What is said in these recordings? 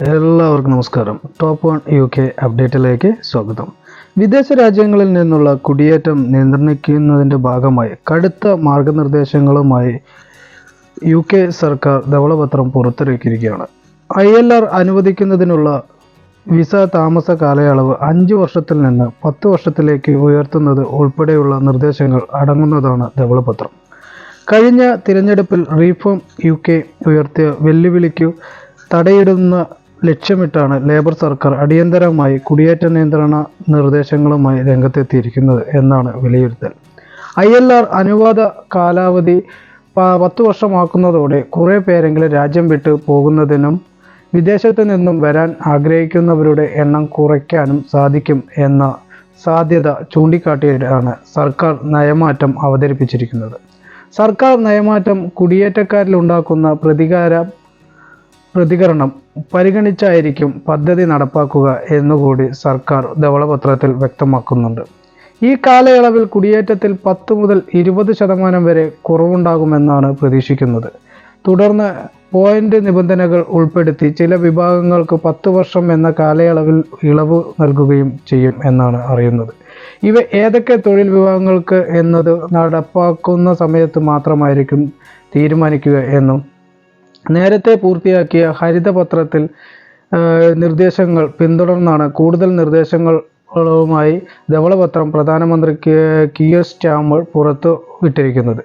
എല്ലാവർക്കും നമസ്കാരം. Top one U K അപ്ഡേറ്റിലേക്ക് സ്വാഗതം. വിദേശ രാജ്യങ്ങളിൽ നിന്നുള്ള കുടിയേറ്റം നിയന്ത്രിക്കുന്നതിന്റെ ഭാഗമായി കടുത്ത മാർഗനിർദ്ദേശങ്ങളുമായി യു കെ സർക്കാർ ധവളപത്രം പുറത്തിറക്കിയിരിക്കുകയാണ്. ഐ എൽ ആർ അനുവദിക്കുന്നതിനുള്ള വിസ താമസ കാലയളവ് അഞ്ച് വർഷത്തിൽ നിന്ന് പത്ത് വർഷത്തിലേക്ക് ഉയർത്തുന്നത് ഉൾപ്പെടെയുള്ള നിർദ്ദേശങ്ങൾ അടങ്ങുന്നതാണ് ധവളപത്രം. കഴിഞ്ഞ തിരഞ്ഞെടുപ്പിൽ റീഫോം യു കെ ഉയർത്തിയ വെല്ലുവിളിക്കു തടയിടുന്ന ലക്ഷ്യമിട്ടാണ് ലേബർ സർക്കാർ അടിയന്തരമായി കുടിയേറ്റ നിയന്ത്രണ നിർദ്ദേശങ്ങളുമായി രംഗത്തെത്തിയിരിക്കുന്നത് എന്നാണ് വിലയിരുത്തൽ. ഐ എൽ ആർ അനുവാദ കാലാവധി പത്ത് വർഷമാക്കുന്നതോടെ കുറേ പേരെങ്കിലും രാജ്യം വിട്ട് പോകുന്നതിനും വിദേശത്ത് നിന്നും വരാൻ ആഗ്രഹിക്കുന്നവരുടെ എണ്ണം കുറയ്ക്കാനും സാധിക്കും എന്ന സാധ്യത ചൂണ്ടിക്കാട്ടിയാണ് സർക്കാർ നയമാറ്റം അവതരിപ്പിച്ചിരിക്കുന്നത്. സർക്കാർ നയമാറ്റം കുടിയേറ്റക്കാരിൽ ഉണ്ടാക്കുന്ന പ്രതികാര പ്രതികരണം പരിഗണിച്ചായിരിക്കും പദ്ധതി നടപ്പാക്കുക എന്നുകൂടി സർക്കാർ ധവളപത്രത്തിൽ വ്യക്തമാക്കുന്നുണ്ട്. ഈ കാലയളവിൽ കുടിയേറ്റത്തിൽ പത്ത് മുതൽ ഇരുപത് ശതമാനം വരെ കുറവുണ്ടാകുമെന്നാണ് പ്രതീക്ഷിക്കുന്നത്. തുടർന്ന് പോയിന്റ് നിബന്ധനകൾ ഉൾപ്പെടുത്തി ചില വിഭാഗങ്ങൾക്ക് പത്ത് വർഷം എന്ന കാലയളവിൽ ഇളവ് നൽകുകയും ചെയ്യും എന്നാണ് അറിയുന്നത്. ഇവ ഏതൊക്കെ തൊഴിൽ വിഭാഗങ്ങൾക്ക് എന്നത് നടപ്പാക്കുന്ന സമയത്ത് മാത്രമായിരിക്കും തീരുമാനിക്കുക എന്നും നേരത്തെ പൂർത്തിയാക്കിയ ഹരിതപത്രത്തിൽ പത്രത്തിൽ നിർദ്ദേശങ്ങൾ പിന്തുടർന്നാണ് കൂടുതൽ നിർദ്ദേശങ്ങളുമായി ധവളപത്രം പ്രധാനമന്ത്രി കിയർ സ്റ്റാമ്പ് പുറത്തു വിട്ടിരിക്കുന്നത്.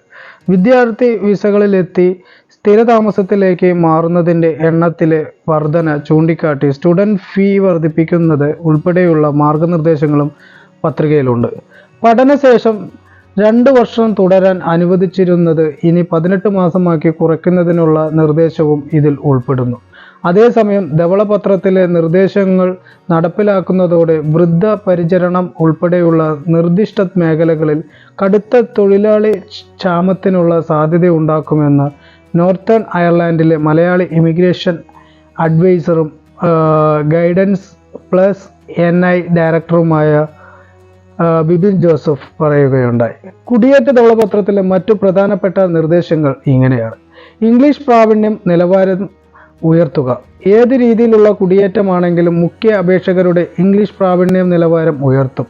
വിദ്യാർത്ഥി വിസകളിലെത്തി സ്ഥിരതാമസത്തിലേക്ക് മാറുന്നതിന്റെ എണ്ണത്തിലെ വർധന ചൂണ്ടിക്കാട്ടി സ്റ്റുഡന്റ് ഫീ വർദ്ധിപ്പിക്കുന്നത് ഉൾപ്പെടെയുള്ള മാർഗനിർദ്ദേശങ്ങളും പത്രികയിലുണ്ട്. പഠനശേഷം രണ്ട് വർഷം തുടരാൻ അനുവദിച്ചിരുന്നത് ഇനി പതിനെട്ട് മാസമാക്കി കുറയ്ക്കുന്നതിനുള്ള നിർദ്ദേശവും ഇതിൽ ഉൾപ്പെടുന്നു. അതേസമയം ധവളപത്രത്തിലെ നിർദ്ദേശങ്ങൾ നടപ്പിലാക്കുന്നതോടെ വൃദ്ധ പരിചരണം ഉൾപ്പെടെയുള്ള നിർദ്ദിഷ്ട മേഖലകളിൽ കടുത്ത തൊഴിലാളി ക്ഷാമത്തിനുള്ള സാധ്യതയുണ്ടാക്കുമെന്ന് നോർത്തേൺ അയർലാൻഡിലെ മലയാളി ഇമിഗ്രേഷൻ അഡ്വൈസറും ഗൈഡൻസ് പ്ലസ് എൻ ഐ ഡയറക്ടറുമായ ബിബിൻ ജോസഫ് പറയുകയുണ്ടായി. കുടിയേറ്റ ധവളപത്രത്തിലെ മറ്റു പ്രധാനപ്പെട്ട നിർദ്ദേശങ്ങൾ ഇങ്ങനെയാണ്. ഇംഗ്ലീഷ് പ്രാവീണ്യം നിലവാരം ഉയർത്തുക. ഏത് രീതിയിലുള്ള കുടിയേറ്റമാണെങ്കിലും മുഖ്യ അപേക്ഷകരുടെ ഇംഗ്ലീഷ് പ്രാവീണ്യം നിലവാരം ഉയർത്തും.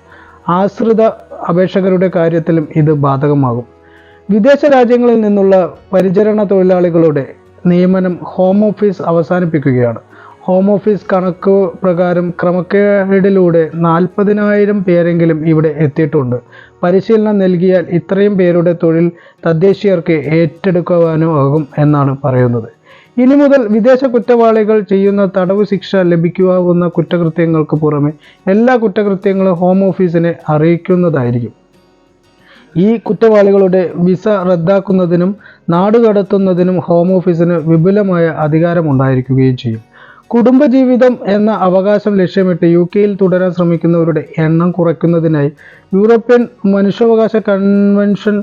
ആശ്രിത അപേക്ഷകരുടെ കാര്യത്തിലും ഇത് ബാധകമാകും. വിദേശ രാജ്യങ്ങളിൽ നിന്നുള്ള പരിചരണ തൊഴിലാളികളുടെ നിയമനം ഹോം ഓഫീസ് അവസാനിപ്പിക്കുകയാണ്. ഹോം ഓഫീസ് കണക്ക് പ്രകാരം ക്രമക്കേടിലൂടെ നാൽപ്പതിനായിരം പേരെങ്കിലും ഇവിടെ എത്തിയിട്ടുണ്ട്. പരിശീലനം നൽകിയാൽ ഇത്രയും പേരുടെ തൊഴിൽ തദ്ദേശീയർക്ക് ഏറ്റെടുക്കുവാനും ആകും എന്നാണ് പറയുന്നത്. ഇനി മുതൽ വിദേശ കുറ്റവാളികൾ ചെയ്യുന്ന തടവ് ശിക്ഷ ലഭിക്കാവുന്ന കുറ്റകൃത്യങ്ങൾക്ക് പുറമെ എല്ലാ കുറ്റകൃത്യങ്ങളും ഹോം ഓഫീസിനെ അറിയിക്കുന്നതായിരിക്കും. ഈ കുറ്റവാളികളുടെ വിസ റദ്ദാക്കുന്നതിനും നാടുകടത്തുന്നതിനും ഹോം ഓഫീസിന് വിപുലമായ അധികാരമുണ്ടായിരിക്കുകയും ചെയ്യും. കുടുംബജീവിതം എന്ന അവകാശം ലക്ഷ്യമിട്ട് യു കെയിൽ തുടരാൻ ശ്രമിക്കുന്നവരുടെ എണ്ണം കുറയ്ക്കുന്നതിനായി യൂറോപ്യൻ മനുഷ്യാവകാശ കൺവെൻഷൻ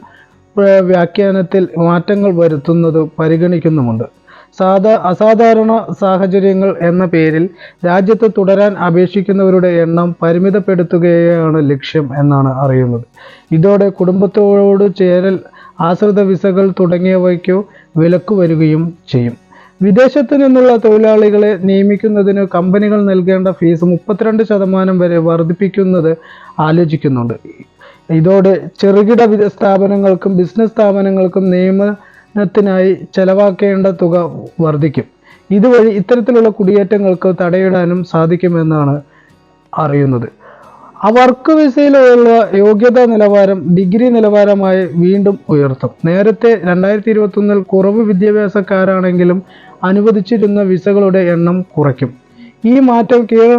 വ്യാഖ്യാനത്തിൽ മാറ്റങ്ങൾ വരുത്തുന്നത് പരിഗണിക്കുന്നുമുണ്ട്. സാധാ അസാധാരണ സാഹചര്യങ്ങൾ എന്ന പേരിൽ രാജ്യത്ത് തുടരാൻ അപേക്ഷിക്കുന്നവരുടെ എണ്ണം പരിമിതപ്പെടുത്തുകയാണ് ലക്ഷ്യം എന്നാണ് അറിയുന്നത്. ഇതോടെ കുടുംബത്തോട് ചേരൽ ആശ്രിത വിസകൾ തുടങ്ങിയവയ്ക്കോ വിലക്ക് വരികയും ചെയ്യും. വിദേശത്തു നിന്നുള്ള തൊഴിലാളികളെ നിയമിക്കുന്നതിന് കമ്പനികൾ നൽകേണ്ട ഫീസ് മുപ്പത്തിരണ്ട് ശതമാനം വരെ വർദ്ധിപ്പിക്കുന്നത് ആലോചിക്കുന്നുണ്ട്. ഇതോടെ ചെറുകിട സ്ഥാപനങ്ങൾക്കും ബിസിനസ് സ്ഥാപനങ്ങൾക്കും നിയമനത്തിനായി ചെലവാക്കേണ്ട തുക വർദ്ധിക്കും. ഇതുവഴി ഇത്തരത്തിലുള്ള കുടിയേറ്റങ്ങൾക്ക് തടയിടാനും സാധിക്കുമെന്നാണ് അറിയുന്നത്. ആ വർക്ക് വിസയിലുള്ള യോഗ്യതാ നിലവാരം ഡിഗ്രി നിലവാരമായി വീണ്ടും ഉയർത്തും. നേരത്തെ രണ്ടായിരത്തി ഇരുപത്തൊന്നിൽ കുറവ് വിദ്യാഭ്യാസക്കാരാണെങ്കിലും അനുവദിച്ചിരുന്ന വിസകളുടെ എണ്ണം കുറയ്ക്കും. ഈ മാറ്റം care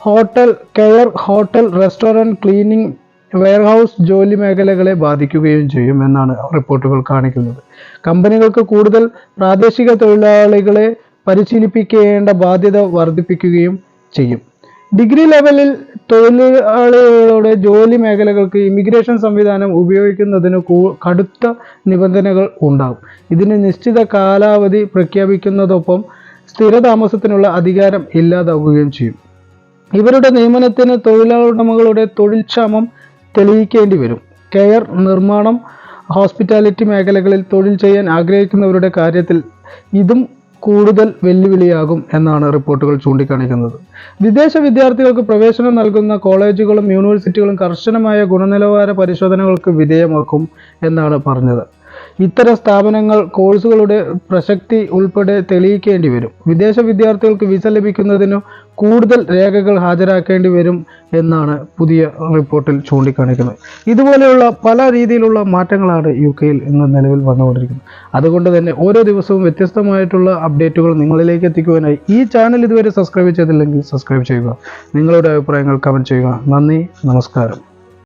hotel care hotel restaurant cleaning warehouse ജോലി മേഖലകളെ ബാധിക്കുകയും ചെയ്യും എന്നാണ് റിപ്പോർട്ടുകൾ കാണിക്കുന്നത്. കമ്പനികൾക്ക് കൂടുതൽ പ്രാദേശിക തൊഴിലാളികളെ പരിശീലിപ്പിക്കേണ്ട ബാധ്യത വർദ്ധിപ്പിക്കുകയും ചെയ്യും. ഡിഗ്രി ലെവലിൽ തൊഴിലാളികളുടെ ജോലി മേഖലകൾക്ക് ഇമിഗ്രേഷൻ സംവിധാനം ഉപയോഗിക്കുന്നതിന് കടുത്ത നിബന്ധനകൾ ഉണ്ടാകും. ഇതിന് നിശ്ചിത കാലാവധി പ്രഖ്യാപിക്കുന്നതൊപ്പം സ്ഥിരതാമസത്തിനുള്ള അധികാരം ഇല്ലാതാവുകയും ചെയ്യും. ഇവരുടെ നിയമനത്തിന് തൊഴിലുടമകളുടെ തൊഴിൽ ക്ഷാമം തെളിയിക്കേണ്ടി വരും. കെയർ നിർമ്മാണം ഹോസ്പിറ്റാലിറ്റി മേഖലകളിൽ തൊഴിൽ ചെയ്യാൻ ആഗ്രഹിക്കുന്നവരുടെ കാര്യത്തിൽ ഇതും കൂടുതൽ വെല്ലുവിളിയാകും എന്നാണ് റിപ്പോർട്ടുകൾ ചൂണ്ടിക്കാണിക്കുന്നത്. വിദേശ വിദ്യാർത്ഥികൾക്ക് പ്രവേശനം നൽകുന്ന കോളേജുകളും യൂണിവേഴ്സിറ്റികളും കർശനമായ ഗുണനിലവാര പരിശോധനകൾക്ക് വിധേയമാക്കും എന്നാണ് പറഞ്ഞത്. ഇത്തരം സ്ഥാപനങ്ങൾ കോഴ്സുകളുടെ പ്രസക്തി ഉൾപ്പെടെ തെളിയിക്കേണ്ടി വരും. വിദേശ വിദ്യാർത്ഥികൾക്ക് വിസ ലഭിക്കുന്നതിനു കൂടുതൽ രേഖകൾ ഹാജരാക്കേണ്ടി വരും എന്നാണ് പുതിയ റിപ്പോർട്ടിൽ ചൂണ്ടിക്കാണിക്കുന്നത്. ഇതുപോലെയുള്ള പല രീതിയിലുള്ള മാറ്റങ്ങളാണ് യു കെയിൽ ഇന്ന് നിലവിൽ വന്നുകൊണ്ടിരിക്കുന്നത്. അതുകൊണ്ട് തന്നെ ഓരോ ദിവസവും വ്യത്യസ്തമായിട്ടുള്ള അപ്ഡേറ്റുകൾ നിങ്ങളിലേക്ക് എത്തിക്കുവാനായി ഈ ചാനൽ ഇതുവരെ സബ്സ്ക്രൈബ് ചെയ്തില്ലെങ്കിൽ സബ്സ്ക്രൈബ് ചെയ്യുക. നിങ്ങളുടെ അഭിപ്രായങ്ങൾ കമന്റ് ചെയ്യുക. നന്ദി നമസ്കാരം.